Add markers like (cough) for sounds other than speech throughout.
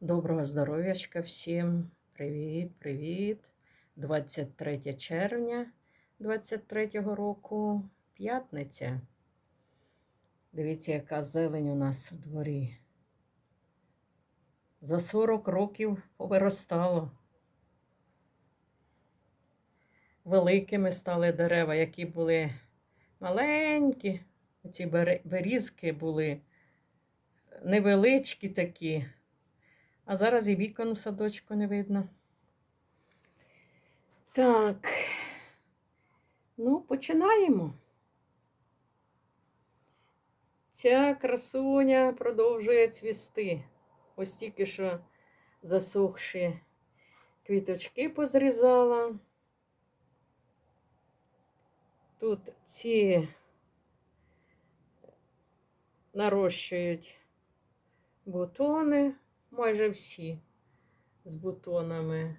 Доброго здоров'ячка всім. Привіт, привіт. 23 червня 23 року, п'ятниця. Дивіться, яка зелень у нас в дворі. За 40 років повиростало. Великими стали дерева, які були маленькі. Ці берізки були невеличкі такі. А зараз і вікон в садочку не видно. Так. Ну, починаємо. Ця красуня продовжує цвісти. Ось тільки що засохші квіточки позрізала. Тут ці нарощують бутони майже всі з бутонами.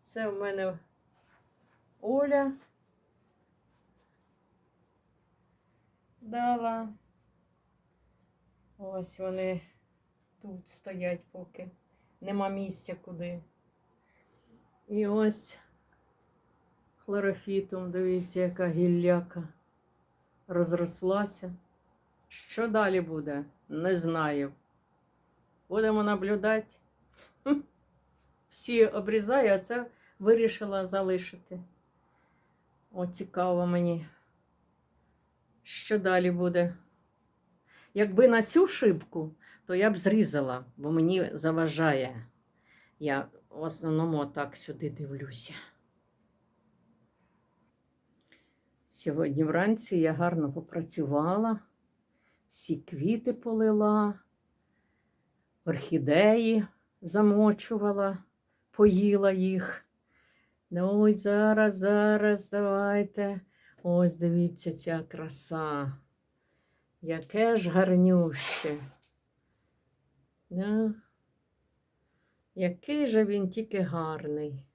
Це в мене Оля дала. Ось вони тут стоять поки. Нема місця куди. І ось хлорофітом, дивіться, яка гілляка розрослася. Що далі буде? Не знаю. Будемо наблюдати. (laughs) Всі обрізаю, а це вирішила залишити. О, цікаво мені. Що далі буде? Якби на цю шибку, то я б зрізала, бо мені заважає. Я в основному так сюди дивлюся. Сьогодні вранці я гарно попрацювала, всі квіти полила орхідеї замочувала, поїла їх. Ну, ось зараз, зараз, давайте. Ось дивіться ця краса. Яке ж гарнюще. Ну, який же він тільки гарний.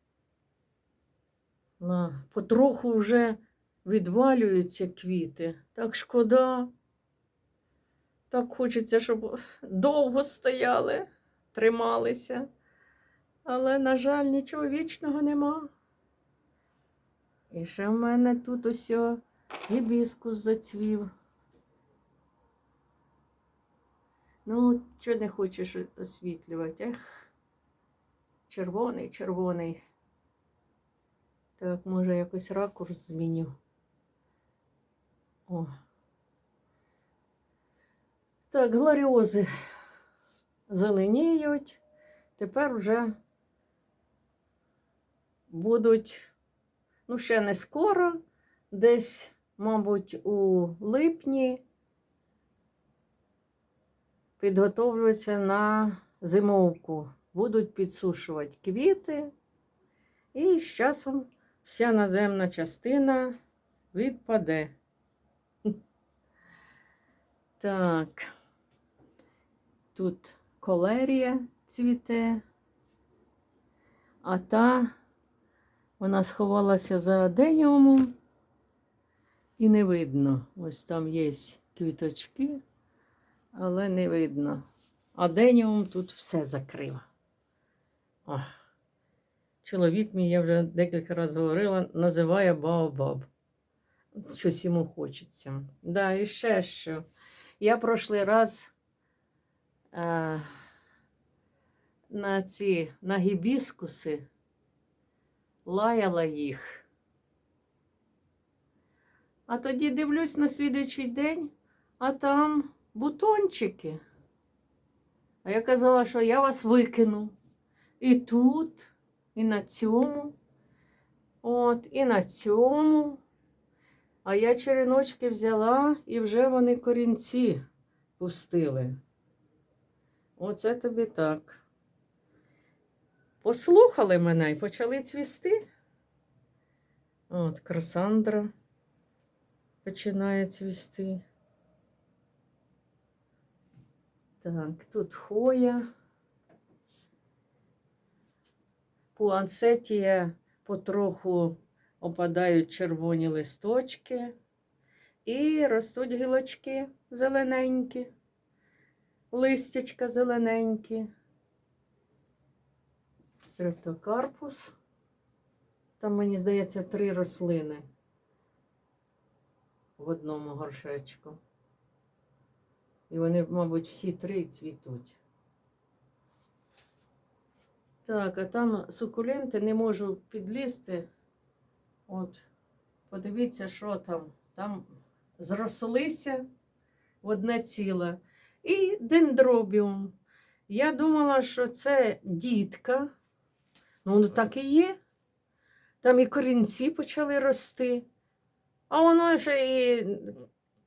Потроху вже відвалюються квіти. Так шкода. Так хочеться, щоб довго стояли, трималися. Але, на жаль, нічого вічного нема. І ще в мене тут ось гібіскус зацвів. Ну, чого не хочеш освітлювати? Ех, червоний, червоний. Так, може, якось ракурс зміню. О. Так, глоріози зеленіють. Тепер вже будуть, ну, ще не скоро, десь, мабуть, у липні підготовлюються на зимовку. Будуть підсушувати квіти, і з часом вся наземна частина відпаде. (laughs) Так. Тут колерія цвіте, а та вона сховалася за аденіумом і не видно. Ось там є квіточки, але не видно. Аденіум тут все закрив. О. Чоловік мій, я вже декілька разів говорила, називає Баобаб. Щось йому хочеться. Да, і ще що. Я прошлий раз на ці на гібіскуси лаяла їх. А тоді дивлюсь на слідуючий день, а там бутончики. А я казала, що я вас викину. І тут, і на цьому, от, і на цьому. А я череночки взяла і вже вони корінці пустили. Оце тобі так. Послухали мене і почали цвісти. От, красандра починає цвісти. Так, тут хоя. Пуансетія потроху опадають червоні листочки і ростуть гілочки зелененькі, листячка зелененькі. стрептокарпус. Там, мені здається, три рослини в одному горшечку. І вони, мабуть, всі три цвітуть. Так, а там сукуленти не можу підлізти. От, подивіться, що там. Там зрослися в одне ціле. І дендробіум. Я думала, що це дітка. Ну, воно так і є. Там і корінці почали рости. А воно ще і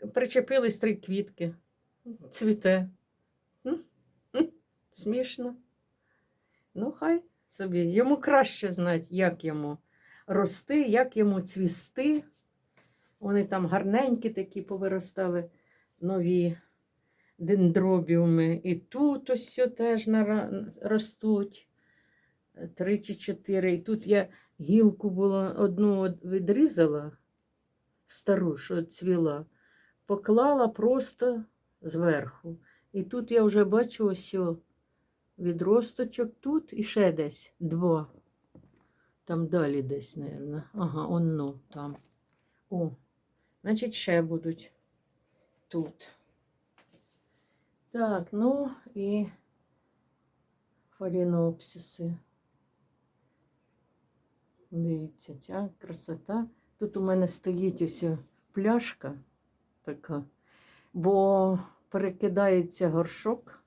причепились три квітки. Цвіте. Смішно. Ну, хай собі. Йому краще знати, як йому рости, як йому цвісти. Вони там гарненькі такі повиростали нові дендробіуми. І тут ось теж ростуть. Три чи чотири. І тут я гілку було одну відрізала, стару, що цвіла, поклала просто зверху. І тут я вже бачу ось відросточок тут і ще десь два. Там далі десь, мабуть. Ага, онно там. О, значить, ще будуть тут. Так, ну і фалінопсиси. Дивіться, ця красота. Тут у мене стоїть ось пляшка така, бо перекидається горшок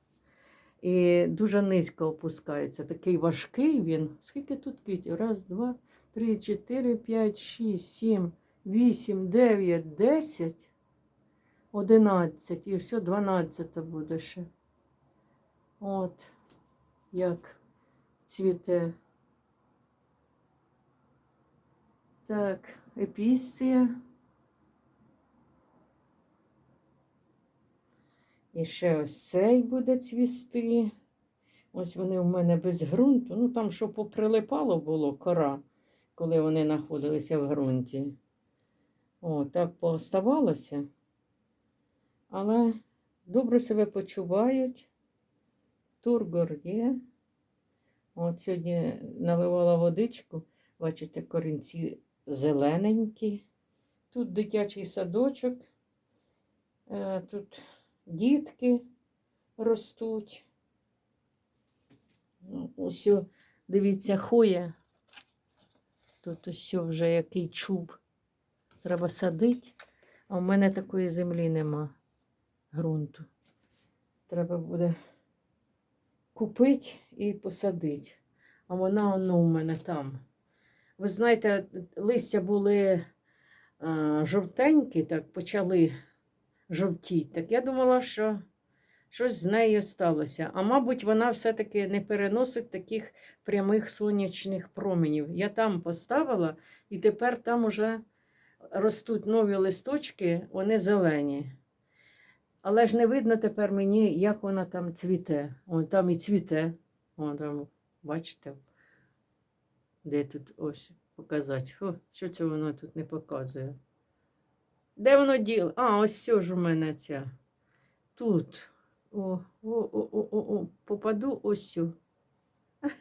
і дуже низько опускається. Такий важкий він. Скільки тут квітів? Раз, два, три, чотири, п'ять, шість, сім, вісім, дев'ять, десять, одинадцять. І все, дванадцяте буде ще. От як цвіте. Так, епісія. І ще ось цей буде цвісти. Ось вони в мене без ґрунту. Ну там, що поприлипало було кора, коли вони знаходилися в ґрунті. О, так пооставалося. Але добре себе почувають. Тургор є. От сьогодні наливала водичку. Бачите, корінці зелененькі. Тут дитячий садочок. Е, Тут дітки ростуть. Ну, Ось, дивіться, хоя. Тут ось вже який чуб. Треба садити. А в мене такої землі нема ґрунту. Треба буде купити і посадити. А вона воно у мене там. Ви знаєте, листя були а, жовтенькі, так почали жовтіть. Так я думала, що щось з нею сталося. А мабуть, вона все-таки не переносить таких прямих сонячних променів. Я там поставила, і тепер там уже ростуть нові листочки, вони зелені. Але ж не видно тепер мені, як вона там цвіте. Вон там і цвіте. Вон там, бачите, де тут ось показати. О, що це воно тут не показує? Де воно діло? А, ось все ж у мене ця. Тут. О, о, о, о, о, о. попаду ось. (laughs)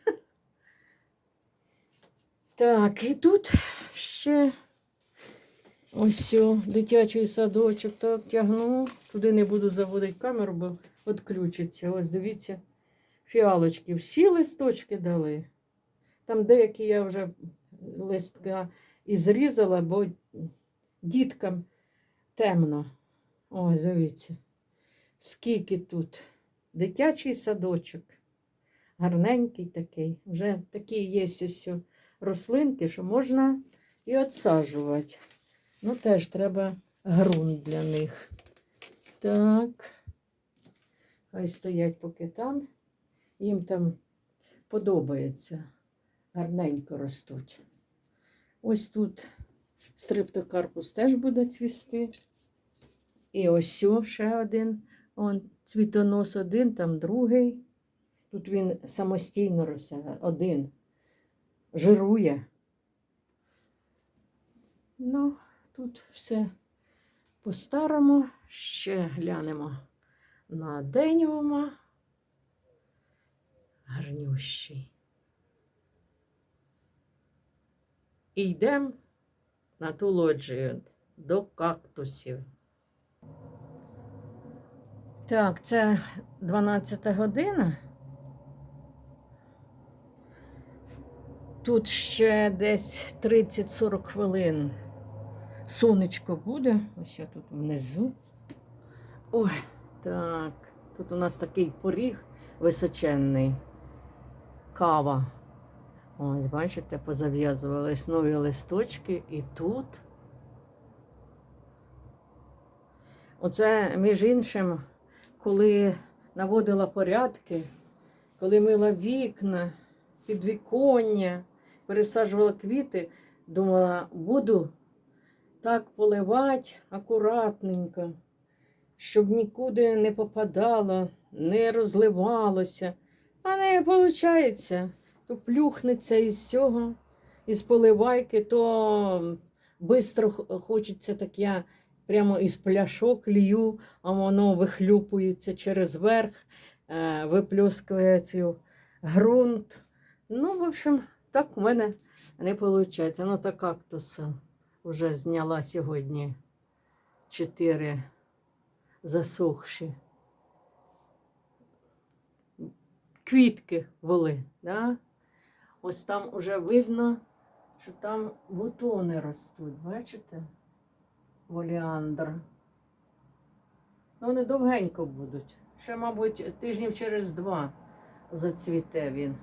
Так, і тут ще ось дитячий садочок. Так, тягну. Туди не буду заводити камеру, бо відключиться. Ось дивіться, фіалочки. Всі листочки дали. Там деякі я вже листка і зрізала, бо діткам темно. Ось, дивіться. Скільки тут. Дитячий садочок. Гарненький такий. Вже такі є ось рослинки, що можна і відсаджувати. Ну, теж треба ґрунт для них. Так. Хай стоять поки там. Їм там подобається. Гарненько ростуть. Ось тут стриптокарпус теж буде цвісти. І ось ще один. Он цвітонос один, там другий. Тут він самостійно росте, один. Жирує. Ну, тут все по-старому. Ще глянемо на деніума. Гарнющий. і йдемо на ту лоджію до кактусів. Так, це 12 година. Тут ще десь 30-40 хвилин. Сонечко буде. Ось я тут внизу. Ой, так. Тут у нас такий поріг височенний. Кава. Ось, бачите, позав'язувались нові листочки і тут. Оце, між іншим, коли наводила порядки, коли мила вікна, підвіконня, пересаджувала квіти, думала, буду так поливати акуратненько, щоб нікуди не попадало, не розливалося. А не виходить, то плюхнеться із цього, із поливайки, то швидко хочеться так я прямо із пляшок лью, а воно вихлюпується через верх, е, виплюскує цю ґрунт. Ну, в общем, так в мене не виходить. Ну, та кактус вже зняла сьогодні чотири засохші. Квітки були, да? Ось там вже видно, що там бутони ростуть, бачите? Воліандр. Ну, вони довгенько будуть. Ще, мабуть, тижнів через два зацвіте він.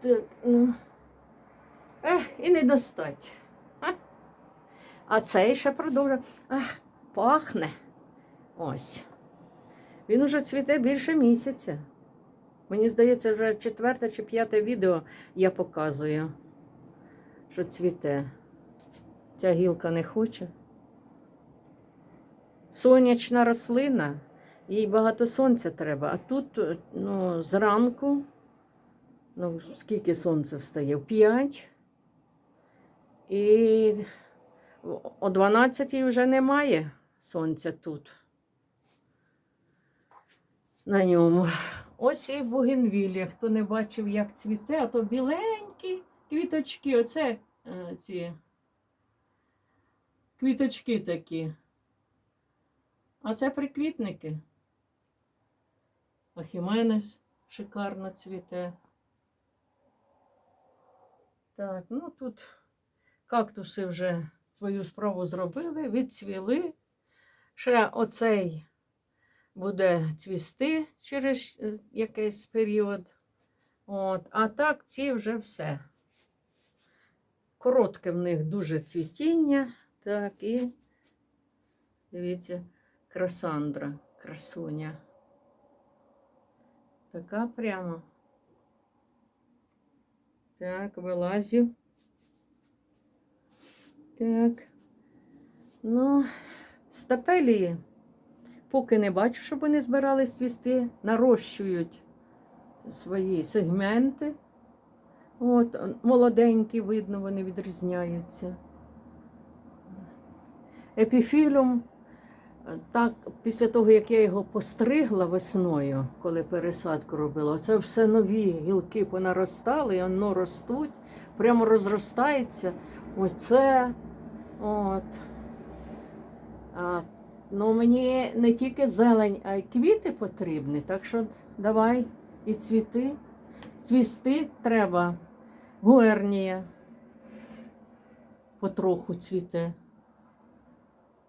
Так, ну. Ех, і не достать. А, цей ще продовжує. Ах, пахне. Ось. Він уже цвіте більше місяця. Мені здається, вже четверте чи п'яте відео я показую, що цвіте. Ця гілка не хоче. Сонячна рослина, їй багато сонця треба. А тут ну, зранку, ну, скільки сонця встає? В 5. І о 12 вже немає сонця тут. На ньому. Ось і бугенвілля. Хто не бачив, як цвіте, а то біленькі квіточки. Оце е, ці квіточки такі. А це приквітники. Ахіменес шикарно цвіте. Так, ну тут кактуси вже свою справу зробили, відцвіли. Ще оцей буде цвісти через е, якийсь період. От. А так ці вже все. Коротке в них дуже цвітіння. Так, і дивіться, красандра, красуня. Така прямо. Так, вилазю. Так. Ну, стапелії. Поки не бачу, щоб вони збирались цвісти, нарощують свої сегменти. От, молоденькі, видно, вони відрізняються. Епіфілум, так, після того, як я його постригла весною, коли пересадку робила, це все нові гілки понаростали, і воно ростуть, прямо розростається. Оце. От. А, Ну, мені не тільки зелень, а й квіти потрібні. Так що давай і цвіти. Цвісти треба. Гуернія. Потроху цвіте.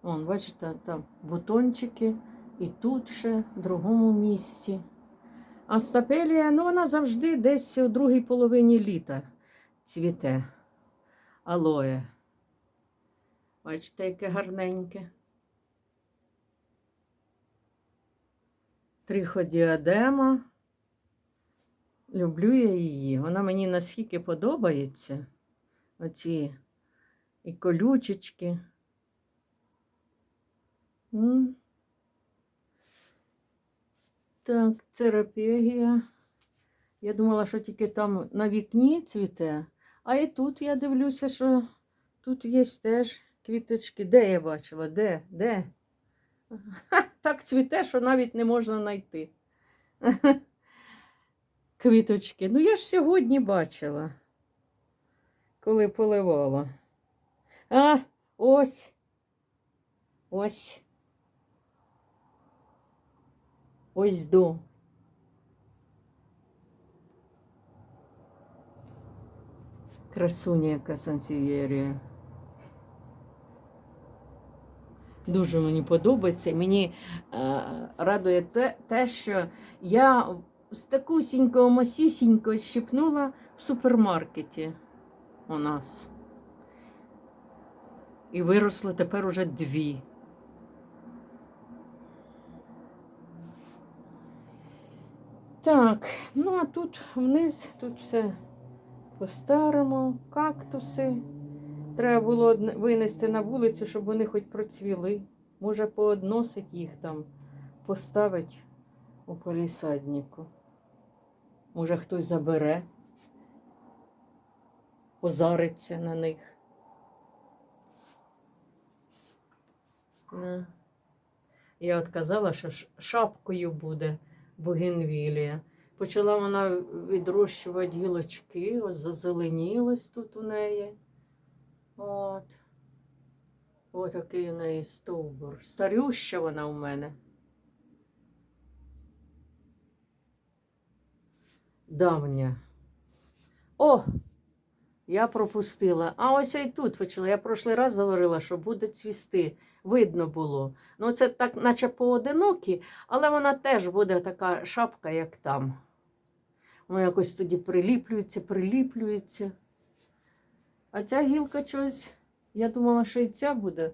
Вон, бачите, там бутончики і тут ще в другому місці. А стапелія, ну вона завжди десь у другій половині літа цвіте. Алоє. Бачите, яке гарненьке. Триходіадема. Люблю я її. Вона мені наскільки подобається. Оці і колючечки. Так, церапегія. Я думала, що тільки там на вікні цвіте, а і тут я дивлюся, що тут є теж квіточки. Де я бачила? Де? Де? (laughs) Так цвіте, що навіть не можна знайти. (laughs) квіточки. Ну, я ж сьогодні бачила, коли поливала. А, ось. Ось. Ось до. Красуня яка сансів'єрія. Дуже мені подобається. Мені е, радує те, те, що я з такусінького масюсінького щипнула в супермаркеті у нас. І виросли тепер уже дві. Так, ну а тут вниз, тут все по-старому, кактуси. Треба було винести на вулицю, щоб вони хоч процвіли. Може, поодносить їх там, поставить у полісаднику. Може, хтось забере, позариться на них. Я от казала, що шапкою буде бугенвілія. Почала вона відрощувати гілочки, ось зазеленілось тут у неї. От. Ось такий у неї стовбур. Старюща вона у мене. Давня. О! Я пропустила. А ось і тут почала. Я прошлий раз говорила, що буде цвісти. Видно було. Ну, це так, наче поодинокі, але вона теж буде така шапка, як там. Воно якось тоді приліплюється, приліплюється. А ця гілка щось, я думала, що і ця буде,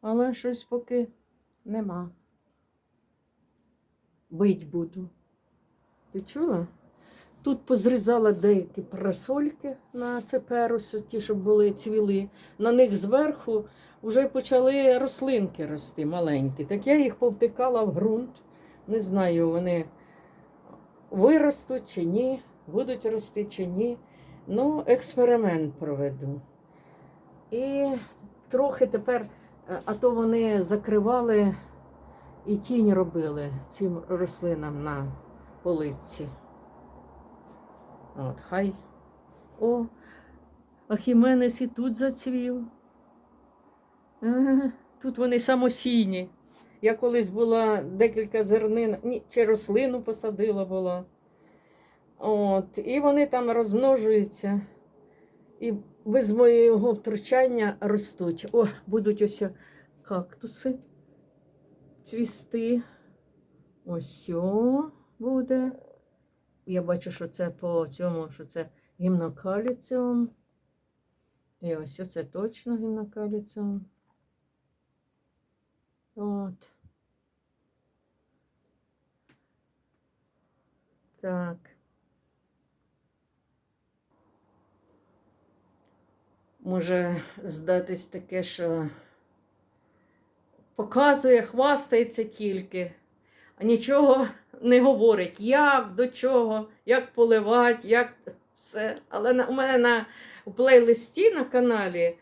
але щось поки нема. Бить буду. Ти чула? Тут позрізала деякі парасольки на цеперусу, ті, що були цвіли. На них зверху вже почали рослинки рости маленькі. Так я їх повтикала в ґрунт. Не знаю, вони виростуть чи ні, будуть рости чи ні. Ну, експеримент проведу. І трохи тепер, е, а то вони закривали і тінь робили цим рослинам на полиці. От, хай. О, а Хіменес і тут зацвів. Тут вони самосійні. Я колись була декілька зернин, ні, чи рослину посадила була. От, і вони там розмножуються. І без моєго втручання ростуть. О, будуть ось кактуси цвісти. Ось о буде. Я бачу, що це по цьому, що це гімнокаліціум. І ось це точно гімнокаліціум. От. Так. Може здатись таке, що показує, хвастається тільки, а нічого не говорить, як, до чого, як поливати, як все. Але у мене на у плейлисті на каналі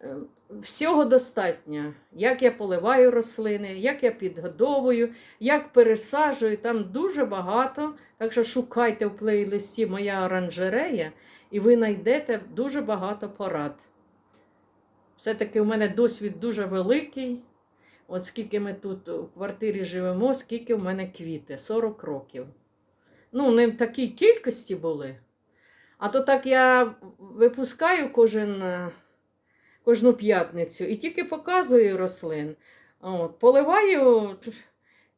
е, всього достатньо. Як я поливаю рослини, як я підгодовую, як пересаджую, там дуже багато. Так що шукайте в плейлисті моя оранжерея, і ви знайдете дуже багато порад. Все-таки у мене досвід дуже великий. От скільки ми тут у квартирі живемо, скільки в мене квіти 40 років. Ну, не в такій кількості були. А то так я випускаю кожен, е, кожну п'ятницю і тільки показую рослин. От, поливаю,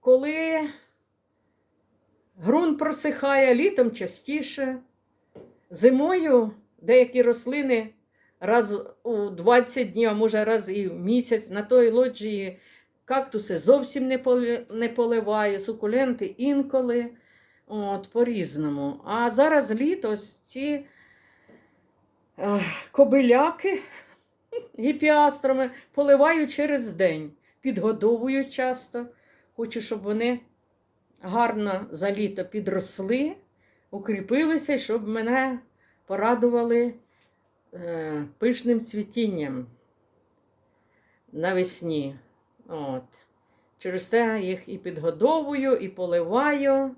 коли ґрунт просихає літом частіше. Зимою деякі рослини раз у 20 днів, а може раз і в місяць на той лоджії кактуси зовсім не поливаю, сукуленти інколи. От, по-різному. А зараз літо ось ці е, кобиляки (laughs) гіпіастрами поливаю через день. Підгодовую часто. Хочу, щоб вони гарно за літо підросли, укріпилися, щоб мене порадували е, пишним цвітінням навесні. От. Через те їх і підгодовую, і поливаю.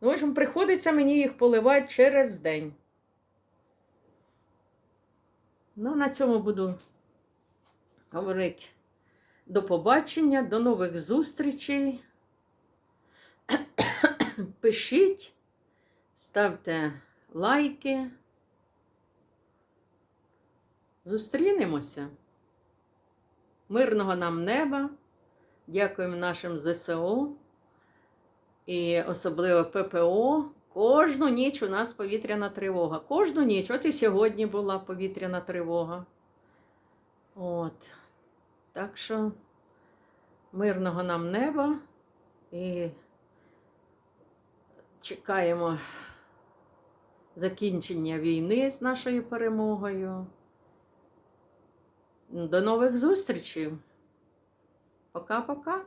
Ну, в общем, приходиться мені їх поливати через день. Ну, на цьому буду говорити до побачення, до нових зустрічей. (coughs) Пишіть, ставте лайки. Зустрінемося. Мирного нам неба. Дякуємо нашим ЗСУ і особливо ППО. Кожну ніч у нас повітряна тривога. Кожну ніч, от і сьогодні була повітряна тривога. От. Так що мирного нам неба і чекаємо закінчення війни з нашою перемогою. До нових зустрічей. Пока-пока.